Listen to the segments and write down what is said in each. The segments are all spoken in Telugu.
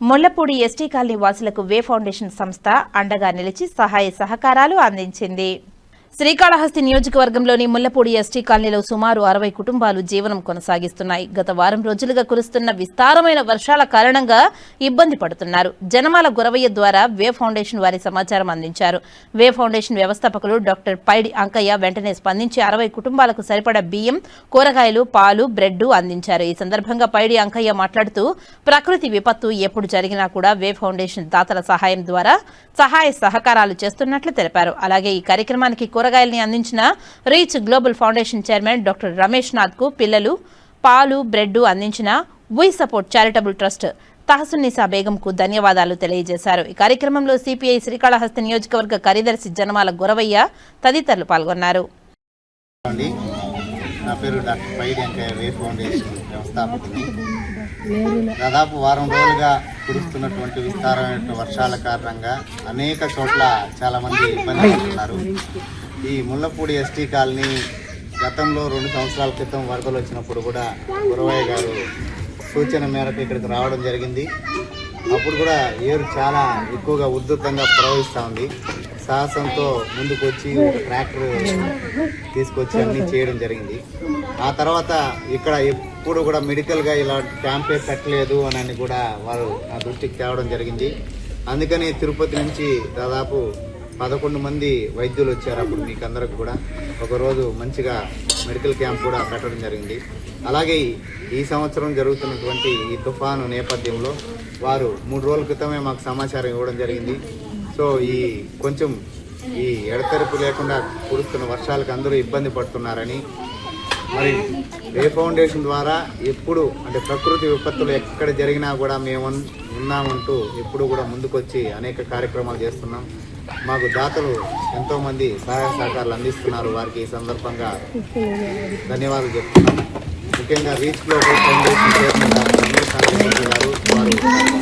ముళ్ళపూడి ఎస్టీ కాలనీ వాసులకు వే ఫౌండేషన్ సంస్థ అండగా నిలిచి సహాయ సహకారాలు అందించింది. శ్రీకాళహస్తి నియోజకవర్గంలోని ముల్లపూడి ఎస్టీ కాలనీలో సుమారు అరవై కుటుంబాలు జీవనం కొనసాగిస్తున్నాయి. గత వారం రోజులుగా కురుస్తున్న విస్తారమైన వర్షాల కారణంగా ఇబ్బంది పడుతున్నారు. జనమాల గురవయ్య ద్వారా వే ఫౌండేషన్ వారి సమాచారం అందించారు. వే ఫౌండేషన్ వ్యవస్థాపకులు డాక్టర్ పైడి అంకయ్య వెంటనే స్పందించి అరవై కుటుంబాలకు సరిపడ బియ్యం కూరగాయలు పాలు బ్రెడ్ అందించారు. ఈ సందర్భంగా పైడి అంకయ్య మాట్లాడుతూ ప్రకృతి విపత్తు ఎప్పుడు జరిగినా కూడా వే ఫౌండేషన్ దాతల సహాయం ద్వారా సహాయ సహకారాలు చేస్తున్నట్లు తెలిపారు. అలాగే ఈ కార్యక్రమానికి కూరగాయల్ని అందించిన reach global foundation chairman doctor Ramesh నాథ్కు పిల్లలు పాలు బ్రెడ్ అందించిన we support charitable trust Tahasunnisa బేగంకు ధన్యవాదాలు తెలియజేశారు. ఈ కార్యక్రమంలో సిపిఐ శ్రీకాళహస్తి నియోజకవర్గ కార్యదర్శి జనమాల గురవయ్య తదితరులు పాల్గొన్నారు. నా పేరు doctor Pai Venkaiah way foundation వ్యవస్థాపకుని దాదాపు వారం రోజులుగా కురుస్తున్నటువంటి విస్తారమైన వర్షాల కారణంగా అనేక చోట్ల చాలామంది ఇబ్బంది పడుతున్నారు. ఈ ముల్లపూడి ఎస్టీ కాలనీ గతంలో రెండు సంవత్సరాల క్రితం వరదలు వచ్చినప్పుడు కూడా గురవయ్య గారు సూచన మేరకు ఇక్కడికి రావడం జరిగింది. అప్పుడు కూడా ఏరు చాలా ఎక్కువగా ఉధృతంగా ప్రవహిస్తూ ఉంది. సాహసంతో ముందుకు వచ్చి ఒక ట్రాక్టర్ తీసుకొచ్చి అన్ని చేయడం జరిగింది. ఆ తర్వాత ఇక్కడ ఎప్పుడు కూడా మెడికల్గా ఇలా క్యాంపే పెట్టలేదు అని కూడా వారు నా దృష్టికి తేవడం జరిగింది. అందుకని తిరుపతి నుంచి దాదాపు పదకొండు మంది వైద్యులు వచ్చారు అప్పుడు మీకు అందరికి కూడా. ఒకరోజు మంచిగా మెడికల్ క్యాంప్ కూడా పెట్టడం జరిగింది. అలాగే ఈ సంవత్సరం జరుగుతున్నటువంటి ఈ తుఫాను నేపథ్యంలో వారు మూడు రోజుల క్రితమే మాకు సమాచారం ఇవ్వడం జరిగింది. సో ఈ కొంచెం ఈ ఎడతెరపు లేకుండా కురుస్తున్న వర్షాలకు అందరూ ఇబ్బంది పడుతున్నారని మరి రే ఫౌండేషన్ ద్వారా ఎప్పుడు అంటే ప్రకృతి విపత్తులు ఎక్కడ జరిగినా కూడా మేము ఉన్నామంటూ ఎప్పుడు కూడా ముందుకొచ్చి అనేక కార్యక్రమాలు చేస్తున్నాం. మాకు దాతలు ఎంతోమంది సహాయ సహకారాలు అందిస్తున్నారు వారికి ఈ సందర్భంగా. ధన్యవాదాలు చెప్తున్నాను ముఖ్యంగా రీచ్ ఫౌండేషన్ గారు వారు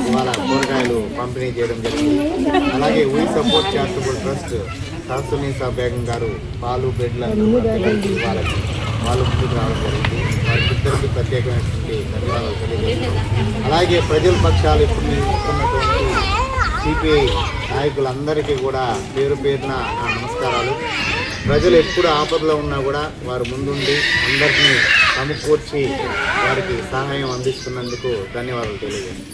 ఇవాళ కూరగాయలు పంపిణీ చేయడం జరిగింది. అలాగే we support charitable trust Saraswanisa Begum garu పాలు బెడ్లను పిల్లలకి ఇవ్వాలని వాళ్ళు ముందుకు రావడం జరిగింది. వారికి ప్రత్యేకమైనటువంటి ధన్యవాదాలు తెలియజేస్తున్నాం అలాగే ప్రజల పక్షాలు ఇప్పుడు నేను ఇస్తున్నటువంటి సిపిఐ నాయకులందరికీ కూడా పేరు పేరున నా నమస్కారాలు. ప్రజలు ఎప్పుడు ఆపదలో ఉన్నా కూడా వారు ముందుండి అందరినీ సమకూర్చి వారికి సహాయం అందిస్తున్నందుకు ధన్యవాదాలు తెలియజేస్తున్నాను.